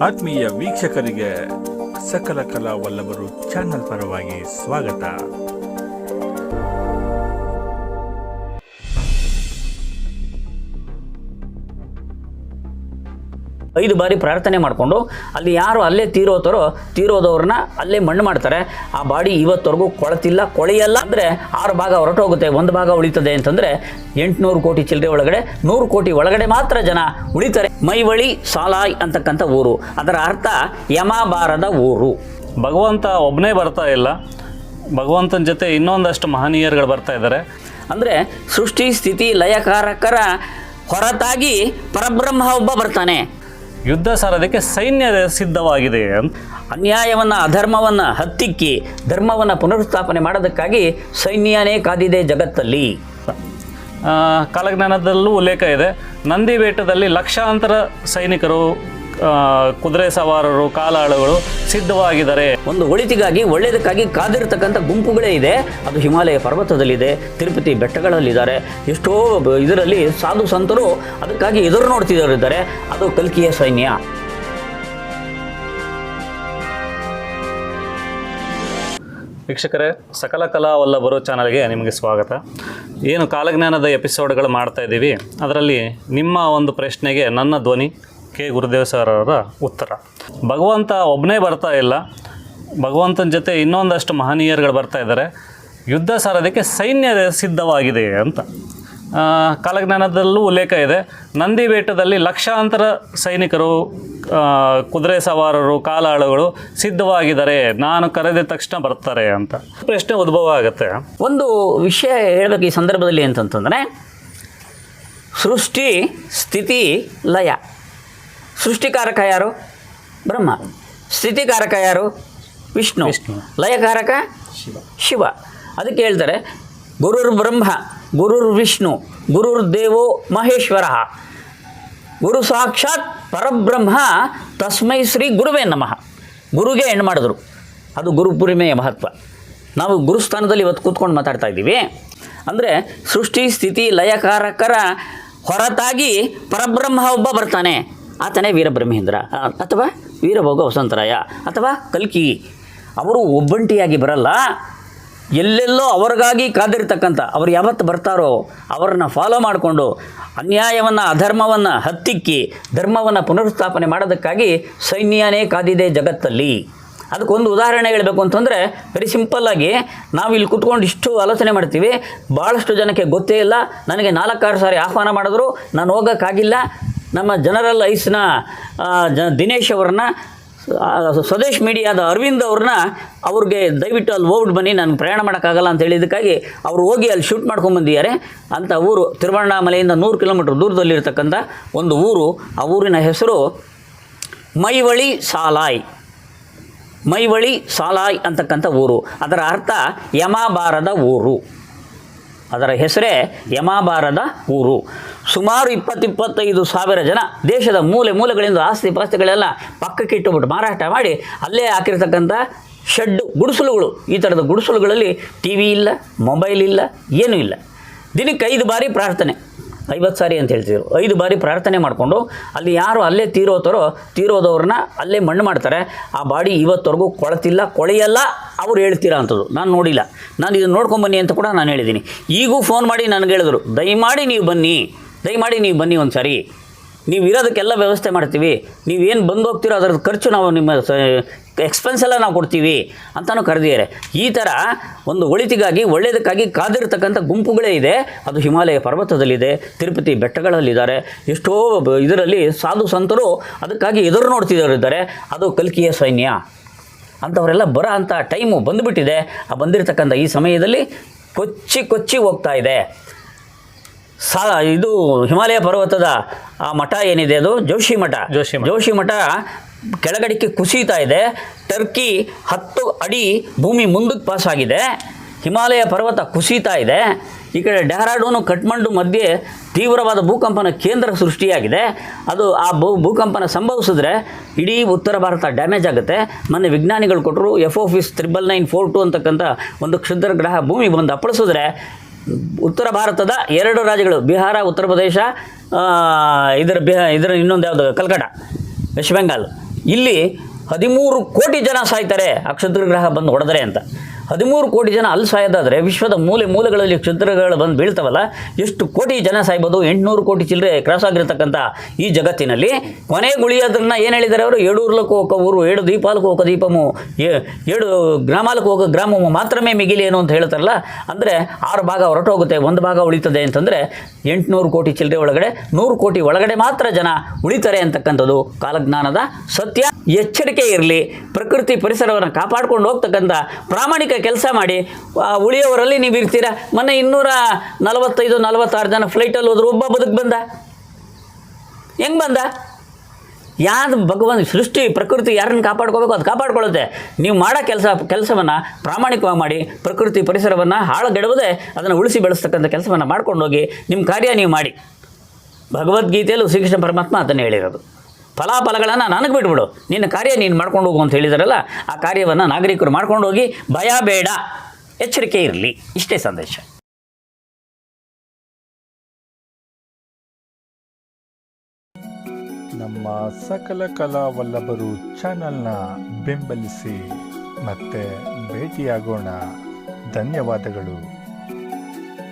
ಆತ್ಮೀಯ ವೀಕ್ಷಕರಿಗೆ ಸಕಲ ಕಲಾ ವಲ್ಲಭರು ಚಾನಲ್ ಪರವಾಗಿ ಸ್ವಾಗತ. ಐದು ಬಾರಿ ಪ್ರಾರ್ಥನೆ ಮಾಡಿಕೊಂಡು ಅಲ್ಲಿ ಯಾರು ಅಲ್ಲೇ ತೀರೋತಾರೋ ತೀರೋದವ್ರನ್ನ ಅಲ್ಲೇ ಮಣ್ಣು ಮಾಡ್ತಾರೆ. ಆ ಬಾಡಿ ಇವತ್ತವರೆಗೂ ಕೊಳತಿಲ್ಲ ಕೊಳೆಯಲ್ಲ ಅಂದರೆ ಆರು ಭಾಗ ಹೊರಟೋಗುತ್ತೆ ಒಂದು ಭಾಗ ಉಳಿತದೆ ಅಂತಂದರೆ ಎಂಟುನೂರು ಕೋಟಿ ಚಿಲ್ಲರೆ ಒಳಗಡೆ ನೂರು ಕೋಟಿ ಒಳಗಡೆ ಮಾತ್ರ ಜನ ಉಳಿತಾರೆ. ಮೈವಳಿ ಸಾಲಾಯ್ ಅಂತಕ್ಕಂಥ ಊರು. ಅದರ ಅರ್ಥ ಯಮಾಬಾರದ ಊರು. ಭಗವಂತ ಒಬ್ಬನೇ ಬರ್ತಾ ಇಲ್ಲ. ಭಗವಂತನ ಜೊತೆ ಇನ್ನೊಂದಷ್ಟು ಮಹನೀಯರುಗಳು ಬರ್ತಾ ಇದ್ದಾರೆ. ಅಂದರೆ ಸೃಷ್ಟಿ ಸ್ಥಿತಿ ಲಯಕಾರಕರ ಹೊರತಾಗಿ ಪರಬ್ರಹ್ಮ ಒಬ್ಬ ಬರ್ತಾನೆ. ಯುದ್ಧ ಸಾರೋದಕ್ಕೆ ಸೈನ್ಯ ಸಿದ್ಧವಾಗಿದೆ. ಅನ್ಯಾಯವನ್ನು, ಅಧರ್ಮವನ್ನು ಹತ್ತಿಕ್ಕಿ, ಧರ್ಮವನ್ನು ಪುನರುತ್ಥಾಪನೆ ಮಾಡೋದಕ್ಕಾಗಿ ಸೈನ್ಯನೇ ಕಾದಿದೆ ಜಗತ್ತಲ್ಲಿ. ಕಾಲಜ್ಞಾನದಲ್ಲೂ ಉಲ್ಲೇಖ ಇದೆ. ನಂದಿ ಬೆಟ್ಟದಲ್ಲಿ ಲಕ್ಷಾಂತರ ಸೈನಿಕರು ಕುದುರೆ ಸವಾರರು ಕಾಲಾಳುಗಳು ಸಿದ್ಧವಾಗಿದ್ದಾರೆ. ಒಂದು ಒಳಿತಿಗಾಗಿ ಒಳ್ಳೆಯದಕ್ಕಾಗಿ ಕಾದಿರ್ತಕ್ಕಂಥ ಗುಂಪುಗಳೇ ಇದೆ. ಅದು ಹಿಮಾಲಯ ಪರ್ವತದಲ್ಲಿದೆ ತಿರುಪತಿ ಬೆಟ್ಟಗಳಲ್ಲಿದ್ದಾರೆ. ಎಷ್ಟೋ ಇದರಲ್ಲಿ ಸಾಧು ಸಂತರು ಅದಕ್ಕಾಗಿ ಎದುರು ನೋಡ್ತಿದ್ದಾರೆ ಅದು ಕಲ್ಕಿಯ ಸೈನ್ಯ. ವೀಕ್ಷಕರೇ ಸಕಲ ಕಲಾ ವಲ್ಲಭರು ಚಾನಲ್ಗೆ ನಿಮಗೆ ಸ್ವಾಗತ. ಏನು ಕಾಲಜ್ಞಾನದ ಎಪಿಸೋಡ್ಗಳು ಮಾಡ್ತಾ ಇದ್ದೀವಿ. ಅದರಲ್ಲಿ ನಿಮ್ಮ ಒಂದು ಪ್ರಶ್ನೆಗೆ ನನ್ನ ಧ್ವನಿ ಕೆ ಗುರುದೇವ ಸರ್ ಅವರ ಉತ್ತರ. ಭಗವಂತ ಒಬ್ಬನೇ ಬರ್ತಾ ಇಲ್ಲ. ಭಗವಂತನ ಜೊತೆ ಇನ್ನೊಂದಷ್ಟು ಮಹನೀಯರುಗಳು ಬರ್ತಾ ಇದ್ದಾರೆ. ಯುದ್ಧ ಸಾರೋದಕ್ಕೆ ಸೈನ್ಯ ಸಿದ್ಧವಾಗಿದೆ ಅಂತ. ಕಾಲಜ್ಞಾನದಲ್ಲೂ ಉಲ್ಲೇಖ ಇದೆ. ನಂದಿ ಬೆಟ್ಟದಲ್ಲಿ ಲಕ್ಷಾಂತರ ಸೈನಿಕರು ಕುದುರೆ ಸವಾರರು, ಕಾಲಾಳುಗಳು ಸಿದ್ಧವಾಗಿದ್ದಾರೆ. ನಾನು ಕರೆದ ತಕ್ಷಣ ಬರ್ತಾರೆ ಅಂತ. ಪ್ರಶ್ನೆ ಉದ್ಭವ ಆಗುತ್ತೆ. ಒಂದು ವಿಷಯ ಹೇಳಬೇಕು ಈ ಸಂದರ್ಭದಲ್ಲಿ ಅಂತಂತಂದರೆ, ಸೃಷ್ಟಿ ಸ್ಥಿತಿ ಲಯ. ಸೃಷ್ಟಿಕಾರಕ ಯಾರು? ಬ್ರಹ್ಮ. ಸ್ಥಿತಿಕಾರಕ ಯಾರು? ವಿಷ್ಣು. ವಿಷ್ಣು. ಲಯಕಾರಕ? ಶಿವ. ಶಿವ. ಅದಕ್ಕೆ ಹೇಳ್ತಾರೆ ಗುರುರ್ ಬ್ರಹ್ಮ ಗುರುರ್ ವಿಷ್ಣು ಗುರುರ್ ದೇವೋ ಮಹೇಶ್ವರ. ಗುರು ಸಾಕ್ಷಾತ್ ಪರಬ್ರಹ್ಮ ತಸ್ಮೈ ಶ್ರೀ ಗುರುವೇ ನಮಃ. ಗುರುಗೆ ಹೆಣ್ಣು ಮಾಡಿದ್ರು. ಅದು ಗುರು ಪೂರ್ಣಿಮೆಯ ಮಹತ್ವ. ನಾವು ಗುರುಸ್ಥಾನದಲ್ಲಿ ಇವತ್ತು ಕೂತ್ಕೊಂಡು ಮಾತಾಡ್ತಾ ಇದ್ದೀವಿ. ಅಂದರೆ ಸೃಷ್ಟಿ ಸ್ಥಿತಿ ಲಯಕಾರಕರ ಹೊರತಾಗಿ ಪರಬ್ರಹ್ಮ ಒಬ್ಬ ಬರ್ತಾನೆ. ಆತನೇ ವೀರಬ್ರಹ್ಮೇಂದ್ರ. ಅಥವಾ ವೀರಭೋಗ ವಸಂತರಾಯ, ಅಥವಾ ಕಲ್ಕಿ. ಅವರು ಒಬ್ಬಂಟಿಯಾಗಿ ಬರಲ್ಲ. ಎಲ್ಲೆಲ್ಲೋ ಅವ್ರಿಗಾಗಿ ಕಾದಿರ್ತಕ್ಕಂಥ, ಅವ್ರು ಯಾವತ್ತು ಬರ್ತಾರೋ, ಅವರನ್ನು ಫಾಲೋ ಮಾಡಿಕೊಂಡು ಅನ್ಯಾಯವನ್ನು, ಅಧರ್ಮವನ್ನು ಹತ್ತಿಕ್ಕಿ, ಧರ್ಮವನ್ನು ಪುನರುಸ್ಥಾಪನೆ ಮಾಡೋದಕ್ಕಾಗಿ ಸೈನ್ಯನೇ ಕಾದಿದೆ ಜಗತ್ತಲ್ಲಿ. ಅದಕ್ಕೊಂದು ಉದಾಹರಣೆ ಹೇಳಬೇಕು ಅಂತಂದರೆ ವೆರಿ ಸಿಂಪಲ್ಲಾಗಿ ನಾವು ಇಲ್ಲಿ ಕುತ್ಕೊಂಡು ಇಷ್ಟು ಆಲೋಚನೆ ಮಾಡ್ತೀವಿ, ಭಾಳಷ್ಟು ಜನಕ್ಕೆ ಗೊತ್ತೇ ಇಲ್ಲ, ನನಗೆ ನಾಲ್ಕಾರು ಸಾರಿ ಆಹ್ವಾನ ಮಾಡಿದ್ರು, ನಾನು ಹೋಗೋಕ್ಕಾಗಿಲ್ಲ ನಮ್ಮ ಜನರಲ್ ಐಸ್ನ ಜ, ದಿನೇಶ್ ಅವರನ್ನ ಸ್ವದೇಶ್ ಮೀಡಿಯಾದ ಅರವಿಂದ್ ಅವ್ರನ್ನ ಅವ್ರಿಗೆ ದಯವಿಟ್ಟು ಅಲ್ಲಿ ಹೋಗ್ಬಿಟ್ಟು ಬನ್ನಿ ನಾನು ಪ್ರಯಾಣ ಮಾಡೋಕ್ಕಾಗಲ್ಲ ಅಂತ ಹೇಳಿದ್ದಕ್ಕಾಗಿ ಅವ್ರು ಹೋಗಿ ಅಲ್ಲಿ ಶೂಟ್ ಮಾಡ್ಕೊಂಬಂದಿದ್ದಾರೆ ಅಂತ ಊರು ತಿರುವಣ್ಣಾಮಲೆಯಿಂದ ನೂರು ಕಿಲೋಮೀಟ್ರ್ ದೂರದಲ್ಲಿರ್ತಕ್ಕಂಥ ಒಂದು ಊರು, ಆ ಊರಿನ ಹೆಸರು ಮೈವಳಿ ಸಾಲಾಯ್. ಮೈವಳಿ ಸಾಲಾಯ್ ಅಂತಕ್ಕಂಥ ಊರು. ಅದರ ಅರ್ಥ ಯಮಾಬಾರದ ಊರು. ಅದರ ಹೆಸರೇ ಯಮಾಬಾರದ ಊರು. ಸುಮಾರು ಇಪ್ಪತ್ತಿಪ್ಪತ್ತೈದು ಸಾವಿರ ಜನ ದೇಶದ ಮೂಲೆ ಮೂಲೆಗಳಿಂದ ಆಸ್ತಿ ಪಾಸ್ತಿಗಳೆಲ್ಲ ಪಕ್ಕಕ್ಕೆ ಇಟ್ಟುಬಿಟ್ಟು ಮಾರಾಟ ಮಾಡಿ ಅಲ್ಲೇ ಹಾಕಿರ್ತಕ್ಕಂಥ ಶೆಡ್ಡು ಗುಡಿಸಲುಗಳು. ಈ ಥರದ ಗುಡಿಸಲುಗಳಲ್ಲಿ ಟಿ ವಿ ಇಲ್ಲ, ಮೊಬೈಲ್ ಇಲ್ಲ, ಏನೂ ಇಲ್ಲ. ದಿನಕ್ಕೆ ಐದು ಬಾರಿ ಪ್ರಾರ್ಥನೆ. ಐವತ್ತು ಸಾರಿ ಅಂತ ಹೇಳ್ತಿದ್ರು. ಐದು ಬಾರಿ ಪ್ರಾರ್ಥನೆ ಮಾಡಿಕೊಂಡು ಅಲ್ಲಿ ಯಾರು ಅಲ್ಲೇ ತೀರೋತಾರೋ, ತೀರೋದವ್ರನ್ನ ಅಲ್ಲೇ ಮಣ್ಣು ಮಾಡ್ತಾರೆ. ಆ ಬಾಡಿ ಇವತ್ತವರೆಗೂ ಕೊಳತಿಲ್ಲ, ಕೊಳೆಯಲ್ಲ ಅವ್ರು ಹೇಳ್ತೀರಾ ಅಂಥದ್ದು ನಾನು ನೋಡಿಲ್ಲ. ನಾನು ಇದನ್ನು ನೋಡ್ಕೊಂಬನ್ನಿ ಅಂತ ಕೂಡ ನಾನು ಹೇಳಿದ್ದೀನಿ ಈಗೂ ಫೋನ್ ಮಾಡಿ ನನಗೆ ಹೇಳಿದ್ರು. ದಯಮಾಡಿ ನೀವು ಬನ್ನಿ. ದಯಮಾಡಿ ನೀವು ಬನ್ನಿ ಒಂದು ಸಾರಿ ನೀವು ಇರೋದಕ್ಕೆಲ್ಲ ವ್ಯವಸ್ಥೆ ಮಾಡ್ತೀವಿ. ನೀವೇನು ಬಂದು ಹೋಗ್ತೀರೋ ಅದರ ಖರ್ಚು ನಾವು ನಿಮ್ಮ ಎಕ್ಸ್ಪೆನ್ಸ್ ಎಲ್ಲ ನಾವು ಕೊಡ್ತೀವಿ ಅಂತಲೂ ಕರೆದಿದ್ದಾರೆ. ಈ ಥರ ಒಂದು ಒಳಿತಿಗಾಗಿ ಒಳ್ಳೆಯದಕ್ಕಾಗಿ ಕಾದಿರ್ತಕ್ಕಂಥ ಗುಂಪುಗಳೇ ಇದೆ. ಅದು ಹಿಮಾಲಯ ಪರ್ವತದಲ್ಲಿದೆ, ತಿರುಪತಿ ಬೆಟ್ಟಗಳಲ್ಲಿದ್ದಾರೆ. ಎಷ್ಟೋ ಇದರಲ್ಲಿ ಸಾಧು ಸಂತರು ಅದಕ್ಕಾಗಿ ಎದುರು ನೋಡ್ತಿದ್ದವರಿದ್ದಾರೆ ಅದು ಕಲ್ಕಿಯ ಸೈನ್ಯ. ಅಂಥವರೆಲ್ಲ ಬರೋ ಅಂಥ ಟೈಮು ಬಂದುಬಿಟ್ಟಿದೆ. ಆ ಬಂದಿರತಕ್ಕಂಥ ಈ ಸಮಯದಲ್ಲಿ ಕೊಚ್ಚಿ ಕೊಚ್ಚಿ ಹೋಗ್ತಾ ಇದೆ. ಸಾ ಇದು ಹಿಮಾಲಯ ಪರ್ವತದ ಆ ಮಠ ಏನಿದೆ ಅದು? ಜೋಶಿ ಮಠ. ಜೋಶಿ. ಜೋಶಿ ಮಠ ಕೆಳಗಡೆಗೆ ಕುಸಿತಾ ಇದೆ. ಟರ್ಕಿ ಹತ್ತು ಅಡಿ ಭೂಮಿ ಮುಂದಕ್ಕೆ ಪಾಸ್ ಆಗಿದೆ. ಹಿಮಾಲಯ ಪರ್ವತ ಕುಸಿತಾ ಇದೆ. ಈ ಕಡೆ ಡೆಹರಾಡೂನು ಕಠ್ಮಂಡು ಮಧ್ಯೆ ತೀವ್ರವಾದ ಭೂಕಂಪನ ಕೇಂದ್ರ ಸೃಷ್ಟಿಯಾಗಿದೆ. ಅದು ಆ ಭೂ ಭೂಕಂಪನ ಸಂಭವಿಸಿದ್ರೆ ಇಡೀ ಉತ್ತರ ಭಾರತ ಡ್ಯಾಮೇಜ್ ಆಗುತ್ತೆ. ಮೊನ್ನೆ ವಿಜ್ಞಾನಿಗಳು ಕೊಟ್ಟರು ಎಫ್ ಓಫಿಸ್ ತ್ರಿಬಲ್ ನೈನ್ ಫೋರ್ ಟು ಅಂತಕ್ಕಂಥ ಒಂದು ಕ್ಷುದ್ರ ಗ್ರಹ ಭೂಮಿ ಬಂದು ಅಪ್ಪಳಿಸಿದ್ರೆ ಉತ್ತರ ಭಾರತದ ಎರಡು ರಾಜ್ಯಗಳು, ಬಿಹಾರ, ಉತ್ತರ ಪ್ರದೇಶ ಇದರ ಬಿಹಾ, ಇದರ ಇನ್ನೊಂದು ಯಾವುದು? ಕಲ್ಕಟ ವೆಸ್ಟ್ ಬೆಂಗಾಲ್. ಇಲ್ಲಿ ಹದಿಮೂರು ಕೋಟಿ ಜನ ಸಾಯ್ತಾರೆ ಅಕ್ಷತ್ರ ಗ್ರಹ ಬಂದು ಹೊಡೆದರೆ ಅಂತ. ಹದಿಮೂರು ಕೋಟಿ ಜನ ಅಲ್ಲಿ ಸಾಯೋದಾದರೆ ವಿಶ್ವದ ಮೂಲೆ ಮೂಲೆಗಳಲ್ಲಿ ಕ್ಷುದ್ರಗಳು ಬಂದು ಬೀಳ್ತವಲ್ಲ, ಎಷ್ಟು ಕೋಟಿ ಜನ ಸಾಯ್ಬೋದು? ಎಂಟುನೂರು ಕೋಟಿ ಚಿಲ್ಲರೆ ಕ್ರಾಸ್ ಆಗಿರ್ತಕ್ಕಂಥ ಈ ಜಗತ್ತಿನಲ್ಲಿ. ಕೊನೆ ಕೊನೆಗುಳಿಯೋದನ್ನ ಏನು ಹೇಳಿದ್ದಾರೆ ಅವರು? ಏಳೂರ್ಲಕ್ಕೂ ಹೋಗೋ ಊರು, ಏಳು ದೀಪಾಲಕ್ಕೂ ಹೋಗೋ ದೀಪಮು ಏಳು ಗ್ರಾಮಾಲಕ್ಕೂ ಹೋಗೋ ಗ್ರಾಮವು ಮಾತ್ರವೇ ಮಿಗಿಲಿ ಏನು ಅಂತ ಹೇಳ್ತಾರಲ್ಲ, ಅಂದರೆ ಆರು ಭಾಗ ಹೊರಟೋಗುತ್ತೆ, ಒಂದು ಭಾಗ ಉಳಿತದೆ ಅಂತಂದರೆ ಎಂಟುನೂರು ಕೋಟಿ ಚಿಲ್ಲರೆ ಒಳಗಡೆ, ನೂರು ಕೋಟಿ ಒಳಗಡೆ ಮಾತ್ರ ಜನ ಉಳಿತಾರೆ ಅಂತಕ್ಕಂಥದ್ದು ಕಾಲಜ್ಞಾನದ ಸತ್ಯ. ಎಚ್ಚರಿಕೆ ಇರಲಿ, ಪ್ರಕೃತಿ ಪರಿಸರವನ್ನು ಕಾಪಾಡ್ಕೊಂಡು ಹೋಗ್ತಕ್ಕಂಥ ಪ್ರಾಮಾಣಿಕ ಕೆಲಸ ಮಾಡಿ ಆ, ಉಳಿಯೋವರಲ್ಲಿ ನೀವು ಇರ್ತೀರಾ. ಮೊನ್ನೆ ಇನ್ನೂರ ನಲವತ್ತೈದು ನಲವತ್ತಾರು ಜನ ಫ್ಲೈಟಲ್ಲಿ ಹೋದ್ರು ಒಬ್ಬ ಬದುಕು ಬಂದ. ಹೆಂಗೆ ಬಂದ? ಯಾರು ಭಗವಂತ ಸೃಷ್ಟಿ ಪ್ರಕೃತಿ ಯಾರನ್ನು ಕಾಪಾಡ್ಕೋಬೇಕು ಅದು ಕಾಪಾಡ್ಕೊಳ್ಳುತ್ತೆ. ನೀವು ಮಾಡೋ ಕೆಲಸ ಕೆಲಸವನ್ನು ಪ್ರಾಮಾಣಿಕವಾಗಿ ಮಾಡಿ ಪ್ರಕೃತಿ ಪರಿಸರವನ್ನು ಹಾಳುಗೆಡುವುದೇ ಅದನ್ನು ಉಳಿಸಿ ಬೆಳೆಸ್ತಕ್ಕಂಥ ಕೆಲಸವನ್ನು ಮಾಡ್ಕೊಂಡು ಹೋಗಿ ನಿಮ್ಮ ಕಾರ್ಯ ನೀವು ಮಾಡಿ. ಭಗವದ್ಗೀತೆಯಲ್ಲೂ ಶ್ರೀಕೃಷ್ಣ ಪರಮಾತ್ಮ ಅದನ್ನು ಹೇಳಿರೋದು. ಫಲಾಫಲಗಳನ್ನು ನನಗೆ ಬಿಟ್ಬಿಡು. ನಿನ್ನ ಕಾರ್ಯ ನೀನು ಮಾಡ್ಕೊಂಡು ಹೋಗು ಅಂತ ಹೇಳಿದಾರಲ್ಲ, ಆ ಕಾರ್ಯವನ್ನು ನಾಗರಿಕರು ಮಾಡ್ಕೊಂಡು ಹೋಗಿ ಭಯ ಬೇಡ, ಎಚ್ಚರಿಕೆ ಇರಲಿ. ಇಷ್ಟೇ ಸಂದೇಶ. ನಮ್ಮ ಸಕಲ ಕಲಾವಲ್ಲಭರು ಚಾನಲ್ನ ಬೆಂಬಲಿಸಿ ಮತ್ತೆ ಭೇಟಿಯಾಗೋಣ. ಧನ್ಯವಾದಗಳು.